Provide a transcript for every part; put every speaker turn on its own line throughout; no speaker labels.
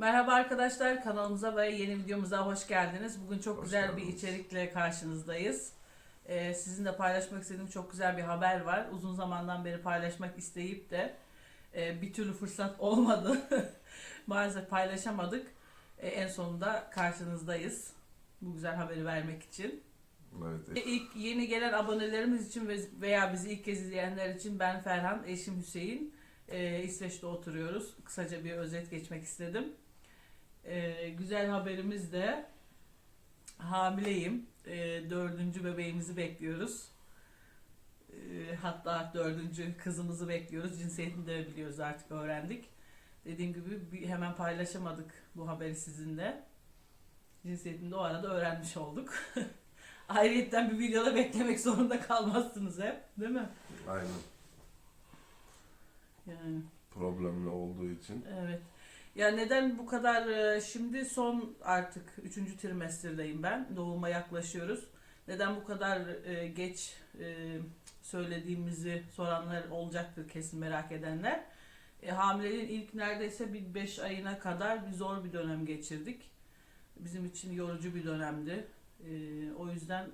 Merhaba arkadaşlar kanalımıza ve yeni videomuza hoş geldiniz. Bugün çok
Hoş
güzel bir
geldiniz.
içerikle karşınızdayız. Ee, sizinle paylaşmak istediğim çok güzel bir haber var. Uzun zamandan beri paylaşmak isteyip de e, bir türlü fırsat olmadı. Maalesef paylaşamadık. E, en sonunda karşınızdayız. Bu güzel haberi vermek için.
Evet.
E, İlk yeni gelen abonelerimiz için ve- veya bizi ilk kez izleyenler için ben Ferhan, eşim Hüseyin. E, İsveç'te oturuyoruz. Kısaca bir özet geçmek istedim. E, güzel haberimiz de hamileyim. E, dördüncü bebeğimizi bekliyoruz. E, hatta dördüncü kızımızı bekliyoruz. Cinsiyetini de biliyoruz artık öğrendik. Dediğim gibi hemen paylaşamadık bu haberi sizinle. Cinsiyetini de o arada öğrenmiş olduk. Ayrıyetten bir videoda beklemek zorunda kalmazsınız hep. Değil mi?
Aynen.
Yani
Problemli olduğu için.
evet. Ya neden bu kadar e, şimdi son artık 3. trimesterdeyim ben. Doğuma yaklaşıyoruz. Neden bu kadar e, geç e, söylediğimizi soranlar olacaktır kesin merak edenler. E, hamileliğin ilk neredeyse bir 5 ayına kadar bir zor bir dönem geçirdik. Bizim için yorucu bir dönemdi. E, o yüzden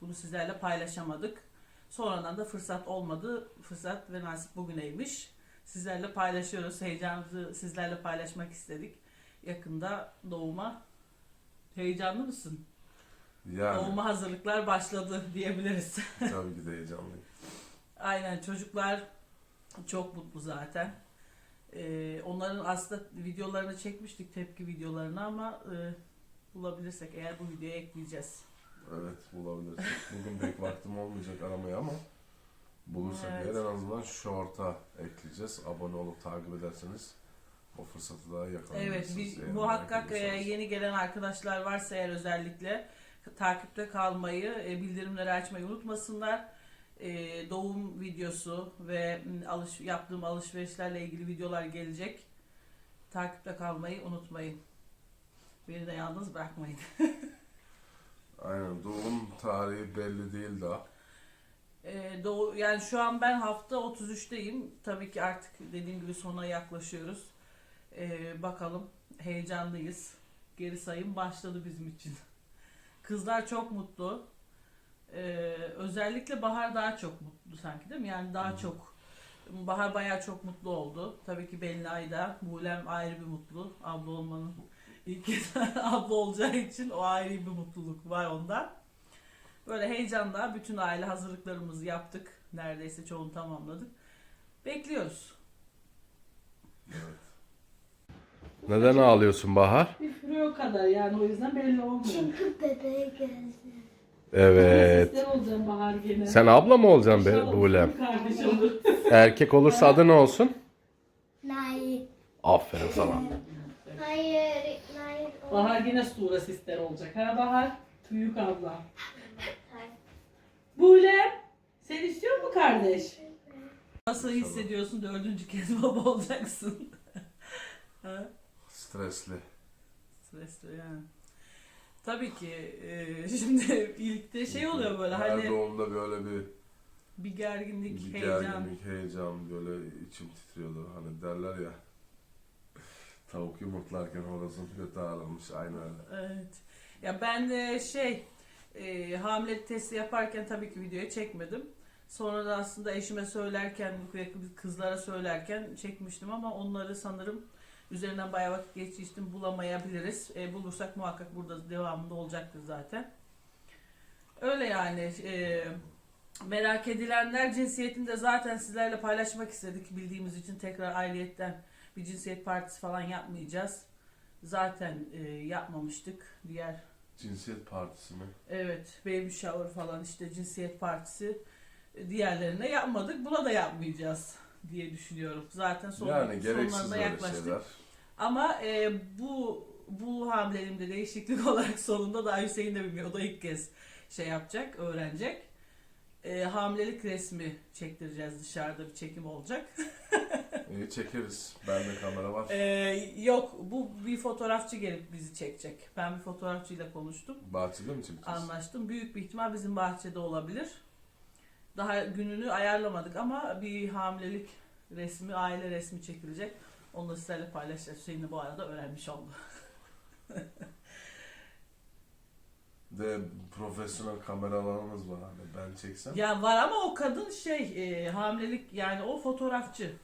bunu sizlerle paylaşamadık. Sonradan da fırsat olmadı. Fırsat ve nasip bugüneymiş. Sizlerle paylaşıyoruz. Heyecanımızı sizlerle paylaşmak istedik. Yakında doğuma heyecanlı mısın?
Yani
Doğuma hazırlıklar başladı diyebiliriz.
tabii ki de heyecanlıyım.
Aynen çocuklar çok mutlu zaten. Ee, onların aslında videolarını çekmiştik tepki videolarını ama e, bulabilirsek eğer bu videoya ekleyeceğiz.
Evet bulabiliriz. Bugün pek vaktim olmayacak aramaya ama bulursak
Evet.
en azından short'a ekleyeceğiz. Abone olup takip ederseniz o fırsatı daha
Evet,
yakalayabilirsiniz.
bir,
eğer
muhakkak e, yeni gelen arkadaşlar varsa eğer özellikle takipte kalmayı, e, bildirimleri açmayı unutmasınlar. E, doğum videosu ve alış, yaptığım alışverişlerle ilgili videolar gelecek. Takipte kalmayı unutmayın. Beni de yalnız bırakmayın.
Aynen doğum tarihi belli değil daha.
E, doğu, yani şu an ben hafta 33'teyim. Tabii ki artık dediğim gibi sona yaklaşıyoruz. E, bakalım heyecanlıyız. Geri sayım başladı bizim için. Kızlar çok mutlu. E, özellikle Bahar daha çok mutlu sanki değil mi? Yani daha
Hı
çok Bahar bayağı çok mutlu oldu. Tabii ki Belinay da. Bulem ayrı bir mutlu. Abla olmanın ilk kez abla olacağı için o ayrı bir mutluluk var onda. Böyle heyecanla bütün aile hazırlıklarımızı yaptık. Neredeyse çoğunu tamamladık. Bekliyoruz.
Evet. Neden ağlıyorsun Bahar?
O kadar yani o yüzden belli olmuyor.
Çünkü bebeğe geldi.
Evet.
Sizler olacağım Bahar gene.
Sen abla mı olacaksın be
Kardeş olur.
Erkek olursa adı ne olsun?
Hayır.
Aferin sana.
Hayır. Hayır.
Bahar yine Sura sister olacak. Ha Bahar? Büyük abla. Bulem. Sen istiyor mu kardeş? Nasıl hissediyorsun dördüncü kez baba olacaksın? ha?
Stresli.
Stresli yani. Tabii ki e, şimdi ilkte şey oluyor böyle
Her
hani
doğumda böyle bir
bir gerginlik,
Bir
heyecan.
gerginlik, heyecan böyle içim titriyordu. Hani derler ya tavuk yumurtlarken horozun götü ağrılmış aynı öyle.
Evet. Ya ben de şey e, hamilelik testi yaparken tabii ki videoya çekmedim. Sonra da aslında eşime söylerken, kızlara söylerken çekmiştim ama onları sanırım üzerinden bayağı vakit için bulamayabiliriz. E, bulursak muhakkak burada devamında olacaktır zaten. Öyle yani. E, merak edilenler cinsiyetini de zaten sizlerle paylaşmak istedik bildiğimiz için tekrar ayrıyetten bir cinsiyet partisi falan yapmayacağız. Zaten e, yapmamıştık. Diğer
Cinsiyet partisi mi?
evet baby shower falan işte cinsiyet partisi e, diğerlerine yapmadık. Buna da yapmayacağız diye düşünüyorum. Zaten son,
yani
sonlarına yaklaştık.
şeyler.
Ama e, bu bu hamileliğimde değişiklik olarak sonunda da Hüseyin de bilmiyor. O da ilk kez şey yapacak, öğrenecek. E, hamilelik resmi çektireceğiz dışarıda bir çekim olacak.
İyi çekeriz. Bende kamera var.
E, yok bu bir fotoğrafçı gelip bizi çekecek. Ben bir fotoğrafçıyla konuştum.
Bahçede mi çekeceğiz?
Anlaştım. Büyük bir ihtimal bizim bahçede olabilir. Daha gününü ayarlamadık ama bir hamilelik resmi, aile resmi çekilecek. Onu da sizlerle paylaşacağız. Hüseyin de bu arada öğrenmiş oldu.
De profesyonel kameralarımız var hani ben çeksem.
Ya var ama o kadın şey e, hamilelik yani o fotoğrafçı.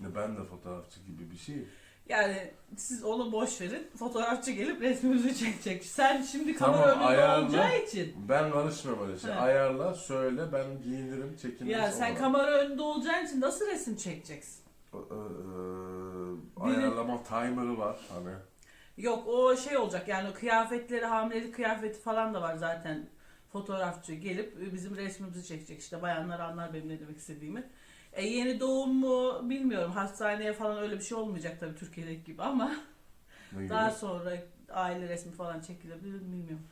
Ne ben de fotoğrafçı gibi bir şey.
Yani siz onu boş verin. Fotoğrafçı gelip resmimizi çekecek. Sen şimdi
Tamam,
kamera önünde
ayarla.
olacağı için.
Ben karışmıyorum öyle şey. Ayarla, söyle, ben giyinirim, çekinirim.
Ya sen
sonra.
kamera önünde olacağın için nasıl resim çekeceksin?
Ee, ayarlama timer'ı var hani.
Yok o şey olacak yani o kıyafetleri hamilelik kıyafeti falan da var zaten. Fotoğrafçı gelip bizim resmimizi çekecek işte bayanlar anlar benim ne demek istediğimi. E, yeni doğum mu bilmiyorum hastaneye falan öyle bir şey olmayacak tabii Türkiye'deki gibi ama
Ne gibi?
daha sonra aile resmi falan çekilebilir mi bilmiyorum.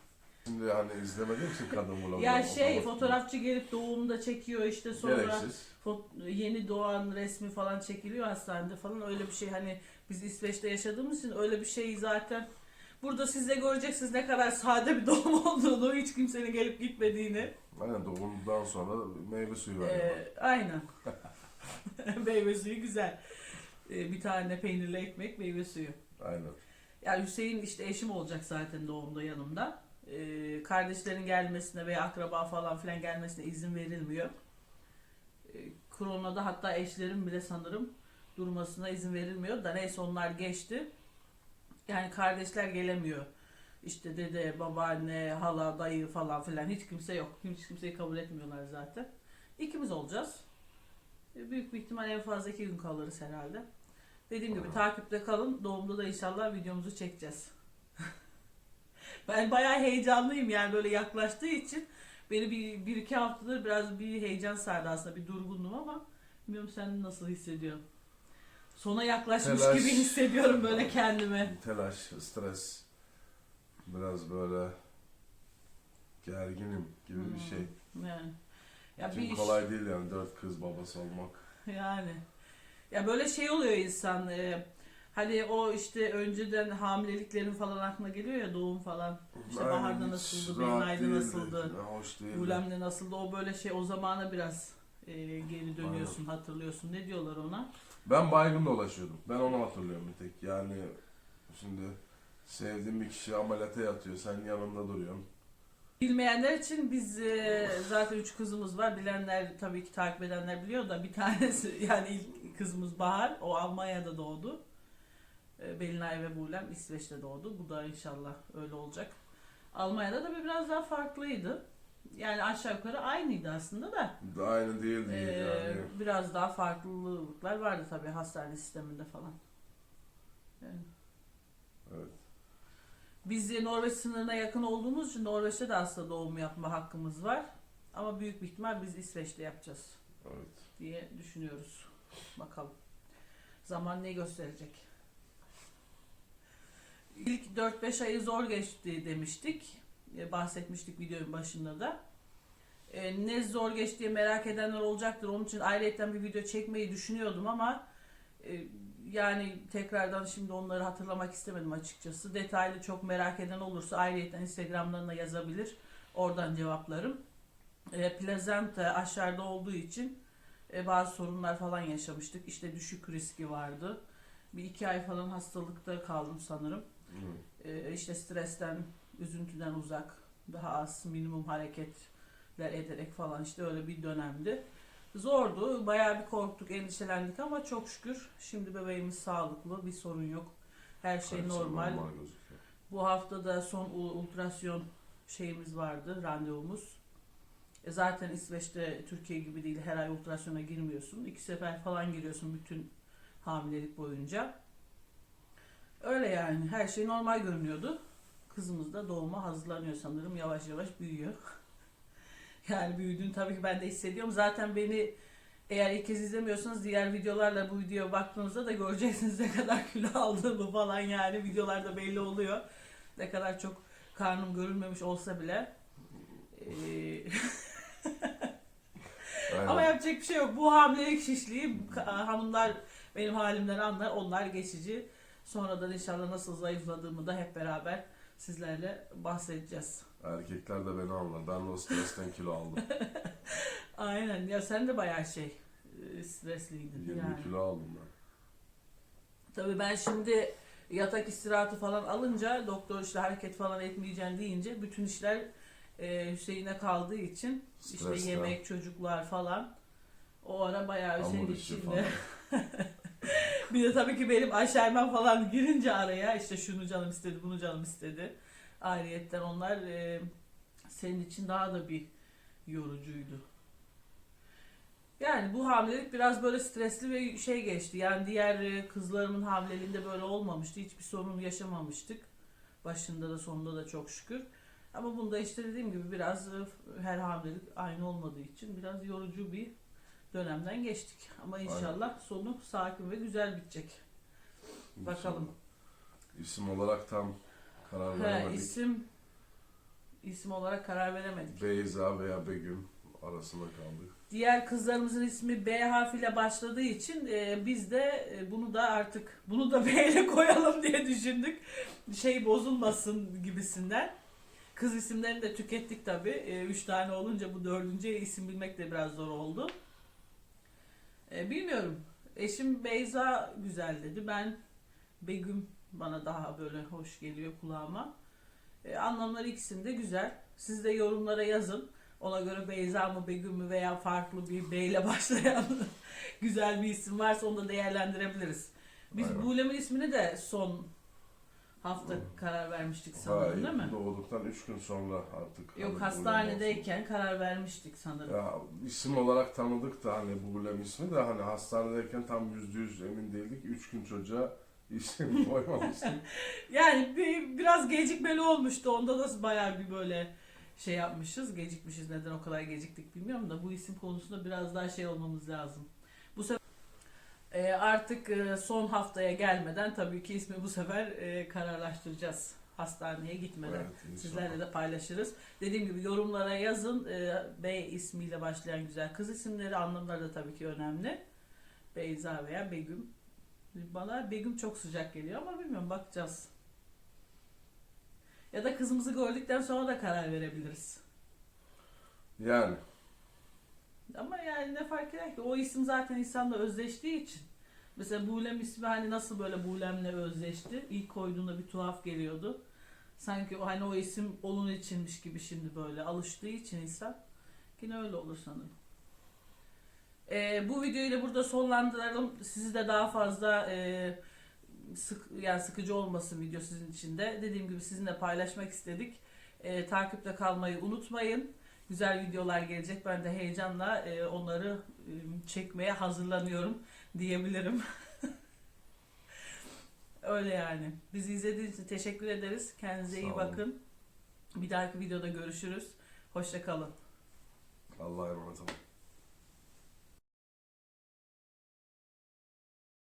Şimdi hani izlemediğim için kadın vlogu.
Ya şey fotoğrafçı gelip doğumda çekiyor işte sonra
Gereksiz.
fot- yeni doğan resmi falan çekiliyor hastanede falan öyle bir şey hani biz İsveç'te yaşadığımız için öyle bir şey zaten burada siz de göreceksiniz ne kadar sade bir doğum olduğunu hiç kimsenin gelip gitmediğini.
Aynen doğumdan sonra meyve suyu veriyorlar.
Ee, aynen. meyve suyu güzel. Ee, bir tane peynirli ekmek meyve suyu.
Aynen.
Yani Hüseyin işte eşim olacak zaten doğumda yanımda. Ee, kardeşlerin gelmesine veya akraba falan filan gelmesine izin verilmiyor. Ee, koronada hatta eşlerin bile sanırım durmasına izin verilmiyor da neyse onlar geçti. Yani kardeşler gelemiyor. İşte dede, babaanne, hala, dayı falan filan hiç kimse yok. Hiç kimseyi kabul etmiyorlar zaten. İkimiz olacağız. Büyük bir ihtimal en fazla iki gün kalırız herhalde. Dediğim gibi takipte kalın. Doğumda da inşallah videomuzu çekeceğiz. ben bayağı heyecanlıyım yani böyle yaklaştığı için. Beni bir, bir iki haftadır biraz bir heyecan sardı aslında. Bir durgunluğum ama bilmiyorum sen nasıl hissediyorsun? Sona yaklaşmış
Telaş.
gibi hissediyorum böyle kendimi.
Telaş, stres, biraz böyle gerginim gibi bir
Hmm.
şey.
Yani. Ya
Çünkü
bir iş-
kolay değil yani dört kız babası olmak.
Yani. Ya böyle şey oluyor insan. e, hani o işte önceden hamileliklerin falan aklına geliyor ya doğum falan. İşte
Aynen,
baharda
hiç
nasıldı,
rahat değildi.
nasıldı,
Ya, hoş
nasıldı o böyle şey o zamana biraz e, geri dönüyorsun hatırlıyorsun. Ne diyorlar ona?
Ben baygın dolaşıyordum. Ben onu hatırlıyorum bir tek. Yani şimdi sevdiğim bir kişi ameliyata yatıyor. Sen yanında duruyorsun.
Bilmeyenler için biz e, zaten üç kızımız var. Bilenler tabii ki takip edenler biliyor da bir tanesi yani ilk kızımız Bahar. O Almanya'da doğdu. E, Belinay ve Bulem İsveç'te doğdu. Bu da inşallah öyle olacak. Almanya'da da biraz daha farklıydı. Yani aşağı yukarı aynıydı aslında da.
Aynı değil değil yani.
biraz daha farklılıklar vardı tabii hastane sisteminde falan. Yani.
Evet.
Biz de Norveç sınırına yakın olduğumuz için Norveç'te de aslında doğum yapma hakkımız var. Ama büyük bir ihtimal biz İsveç'te yapacağız
Evet.
diye düşünüyoruz. Bakalım. Zaman ne gösterecek? İlk 4-5 ayı zor geçti demiştik. E, Bahsetmiştik videonun başında da. E, ne zor geçti diye merak edenler olacaktır. Onun için ayrıyetten bir video çekmeyi düşünüyordum ama e, yani tekrardan şimdi onları hatırlamak istemedim açıkçası. Detaylı çok merak eden olursa ayrıyetten Instagram'dan da yazabilir. Oradan cevaplarım. E, plazenta aşağıda olduğu için e, bazı sorunlar falan yaşamıştık. İşte düşük riski vardı. Bir iki ay falan hastalıkta kaldım sanırım.
Hı.
E, işte stresten, üzüntüden uzak, daha az minimum hareketler ederek falan işte öyle bir dönemdi. Zordu. Bayağı bir korktuk, endişelendik ama çok şükür şimdi bebeğimiz sağlıklı, bir sorun yok. Her şey
Hepsi
normal.
gözüküyor.
Bu hafta da son ultrasyon şeyimiz vardı, randevumuz. E zaten İsveç'te Türkiye gibi değil, her ay ultrasyona girmiyorsun. İki sefer falan giriyorsun bütün hamilelik boyunca. Öyle yani, her şey normal görünüyordu. Kızımız da doğuma hazırlanıyor sanırım, yavaş yavaş büyüyor. yani büyüdüğünü tabii ki ben de hissediyorum. Zaten beni eğer ilk kez izlemiyorsanız diğer videolarla bu videoya baktığınızda da göreceksiniz ne kadar kilo aldığımı falan yani videolarda belli oluyor. Ne kadar çok karnım görülmemiş olsa bile. Ee, ama yapacak bir şey yok. Bu hamilelik şişliği hanımlar benim halimden anlar. Onlar geçici. Sonradan inşallah nasıl zayıfladığımı da hep beraber sizlerle bahsedeceğiz.
Erkekler de beni anlar. Ben de o stresten kilo aldım.
Aynen. Ya sen de bayağı şey e, stresliydin
20
yani.
kilo aldım ben.
Tabii ben şimdi yatak istirahatı falan alınca doktor işte hareket falan etmeyeceksin deyince bütün işler e, Hüseyin'e kaldığı için işte
Stresli.
yemek, çocuklar falan o ara bayağı
Hamur
Hüseyin
işi
içinde.
falan.
bir de tabii ki benim aşermem falan girince araya işte şunu canım istedi, bunu canım istedi. Ayrıyetten onlar e, senin için daha da bir yorucuydu. Yani bu hamilelik biraz böyle stresli ve şey geçti. Yani diğer e, kızlarımın hamileliğinde böyle olmamıştı. Hiçbir sorun yaşamamıştık. Başında da sonunda da çok şükür. Ama bunda işte dediğim gibi biraz e, her hamilelik aynı olmadığı için biraz yorucu bir dönemden geçtik. Ama inşallah sonu sakin ve güzel bitecek. Bakalım.
İsim olarak tam karar
He,
veremedik.
isim isim olarak karar veremedik.
Beyza veya Begüm arasında kaldık.
Diğer kızlarımızın ismi B harfiyle başladığı için e, biz de e, bunu da artık bunu da B ile koyalım diye düşündük. Şey bozulmasın gibisinden. Kız isimlerini de tükettik tabi. E, üç tane olunca bu dördüncü isim bilmek de biraz zor oldu. E, bilmiyorum. Eşim Beyza güzel dedi. Ben Begüm bana daha böyle hoş geliyor kulağıma. E, anlamları ikisinde güzel. Siz de yorumlara yazın. Ona göre Beyza mı Begüm mü veya farklı bir B ile başlayan güzel bir isim varsa onu da değerlendirebiliriz. Biz
Aynen.
Bulem'in ismini de son hafta karar vermiştik sanırım değil mi?
Doğduktan 3 gün sonra artık.
Yok
hani
hastanedeyken karar vermiştik sanırım.
Ya isim olarak tanıdık da hani Bulem ismi de hani hastanedeyken tam yüzde yüz emin değildik. 3 gün çocuğa isim koymamıştık.
Yani bir, biraz gecikmeli olmuştu. Onda da bayağı bir böyle şey yapmışız. Gecikmişiz. Neden o kadar geciktik bilmiyorum da bu isim konusunda biraz daha şey olmamız lazım. Bu sefer e, artık e, son haftaya gelmeden tabii ki ismi bu sefer e, kararlaştıracağız. Hastaneye gitmeden.
evet.
Sizlerle de paylaşırız. Dediğim gibi yorumlara yazın. E, B ismiyle başlayan güzel kız isimleri anlamları da tabii ki önemli. Beyza veya Begüm. Bana Begüm çok sıcak geliyor ama bilmiyorum bakacağız. Ya da kızımızı gördükten sonra da karar verebiliriz.
Yani
Ama yani ne fark eder ki? O isim zaten insanla özleştiği için. Mesela Bulem ismi hani nasıl böyle Bulem'le özleşti? İlk koyduğunda bir tuhaf geliyordu. Sanki o hani o isim onun içinmiş gibi şimdi böyle alıştığı için insan. Yine öyle olur sanırım. Ee, bu videoyu da burada sonlandıralım. Sizi de daha fazla e, sık yani sıkıcı olmasın video sizin için de. Dediğim gibi sizinle paylaşmak istedik. Ee, takipte kalmayı unutmayın. Güzel videolar gelecek. Ben de heyecanla e, onları e, çekmeye hazırlanıyorum diyebilirim. Öyle yani. Bizi izlediğiniz için teşekkür ederiz. Kendinize iyi
Sağ olun.
bakın. Bir dahaki videoda görüşürüz. Hoşça kalın.
Allah'a emanet olun.